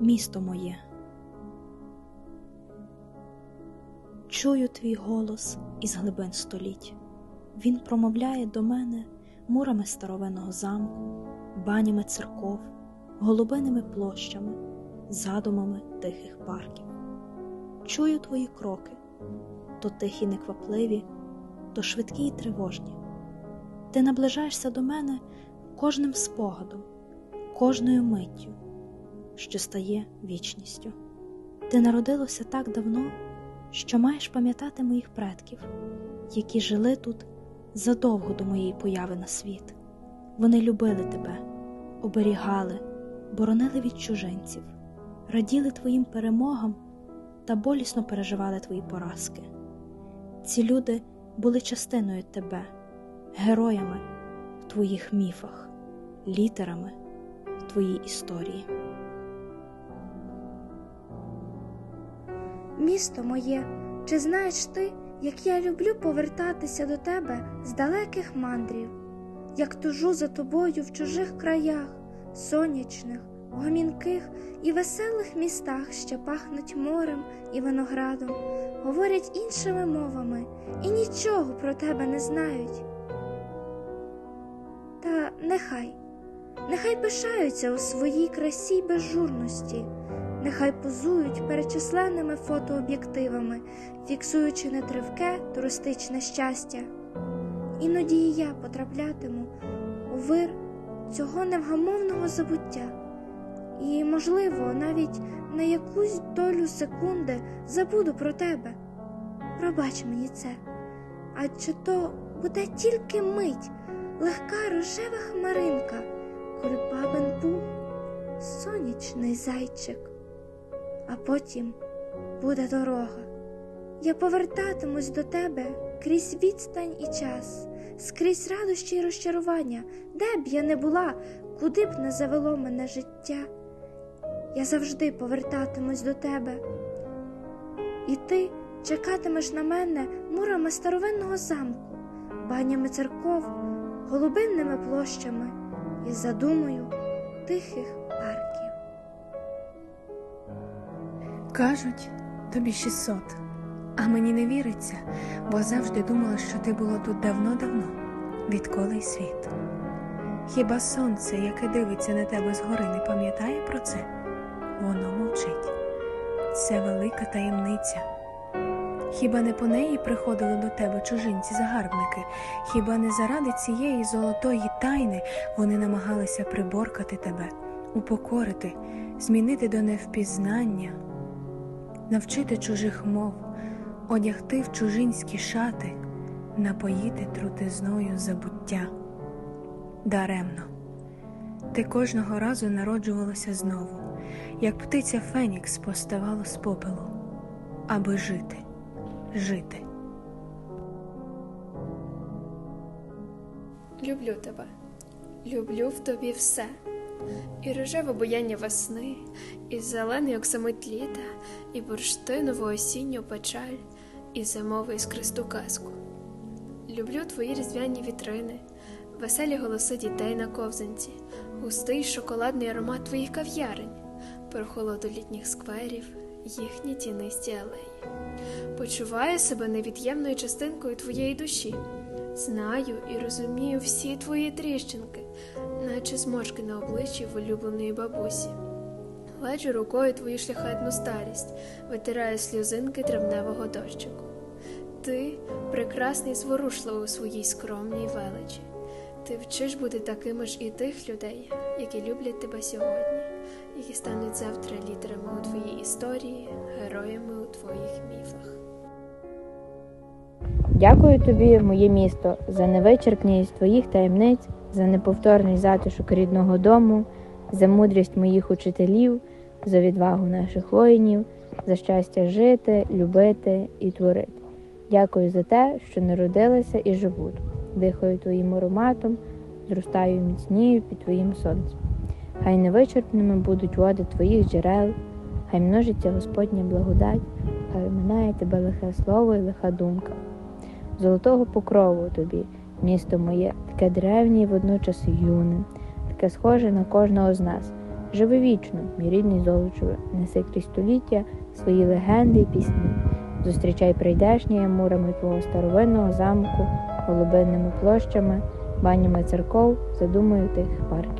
місто моє. Чую твій голос із глибин століть. Він промовляє до мене мурами старовинного замку, банями церков, голубиними площами, задумами тихих парків. Чую твої кроки, то тихі, неквапливі, то швидкі й тривожні. Ти наближаєшся до мене кожним спогадом, кожною миттю, що стає вічністю. Ти народилося так давно, що маєш пам'ятати моїх предків, які жили тут задовго до моєї появи на світ. Вони любили тебе, оберігали, боронили від чужинців, раділи твоїм перемогам та болісно переживали твої поразки. Ці люди були частиною тебе, героями в твоїх міфах, літерами в твоїй історії. Місто моє, чи знаєш ти, як я люблю повертатися до тебе з далеких мандрів, як тужу за тобою в чужих краях, сонячних, гомінких і веселих містах, що пахнуть морем і виноградом, говорять іншими мовами і нічого про тебе не знають. Та нехай, нехай пишаються у своїй красі й безжурності. Нехай позують перед численними фотооб'єктивами, фіксуючи нетривке туристичне щастя. Іноді і я потраплятиму у вир цього невгамовного забуття, і, можливо, навіть на якусь долю секунди забуду про тебе. Пробач мені це, адже то буде тільки мить, легка рожева хмаринка, кульбабин пух, сонячний зайчик а потім буде дорога. Я повертатимусь до тебе крізь відстань і час, скрізь радощі й розчарування, де б я не була, куди б не завело мене життя. Я завжди повертатимусь до тебе, і ти чекатимеш на мене мурами старовинного замку, банями церков, голубинними площами і задумою тихих парків. Кажуть, тобі 600, а мені не віриться, бо завжди думала, що ти було тут давно-давно, відколи й світ. Хіба сонце, яке дивиться на тебе згори, не пам'ятає про це? Воно мовчить. Це велика таємниця. Хіба не по неї приходили до тебе чужинці-загарбники? Хіба не заради цієї золотої тайни вони намагалися приборкати тебе, упокорити, змінити до невпізнання? Навчити чужих мов, одягти в чужинські шати, напоїти трутизною забуття. Даремно, ти кожного разу народжувалася знову, як птиця Фенікс поставала з попелу, аби жити, жити. Люблю тебе, люблю в тобі все. І рожеве бояння весни, і зелений оксамит літа, і бурштинову осінню печаль, і зимовий іскристу казку. Люблю твої різдвяні вітрини, веселі голоси дітей на ковзанці, густий шоколадний аромат твоїх кав'ярень, прохолоду літніх скверів, їхні тінисті алеї. Почуваю себе невід'ємною частинкою твоєї душі, знаю і розумію всі твої тріщинки наче зморшки на обличчі в улюбленої бабусі. Леджу рукою твою шляхетну старість, витираю сльозинки травневого дощику. Ти прекрасний зворушливий у своїй скромній величі. Ти вчиш бути такими ж і тих людей, які люблять тебе сьогодні, які стануть завтра літерами у твоїй історії, героями у твоїх міфах. Дякую тобі, моє місто, за невичерпність твоїх таємниць, за неповторний затишок рідного дому, за мудрість моїх учителів, за відвагу наших воїнів, за щастя жити, любити і творити. Дякую за те, що народилася і живу. Дихаю твоїм ароматом, зростаю міцнію під твоїм сонцем. Хай невичерпними будуть води твоїх джерел, хай множиться Господня благодать, хай минає тебе лихе слово і лиха думка. Золотого покрову тобі, місто моє, таке древнє і водночас юне, таке схоже на кожного з нас. Живи вічно, мій рідний Золочеве, неси крізь століття свої легенди й пісні. Зустрічай прийдешніє мурами твого старовинного замку, голубинними площами, банями церков, задумою тих парків.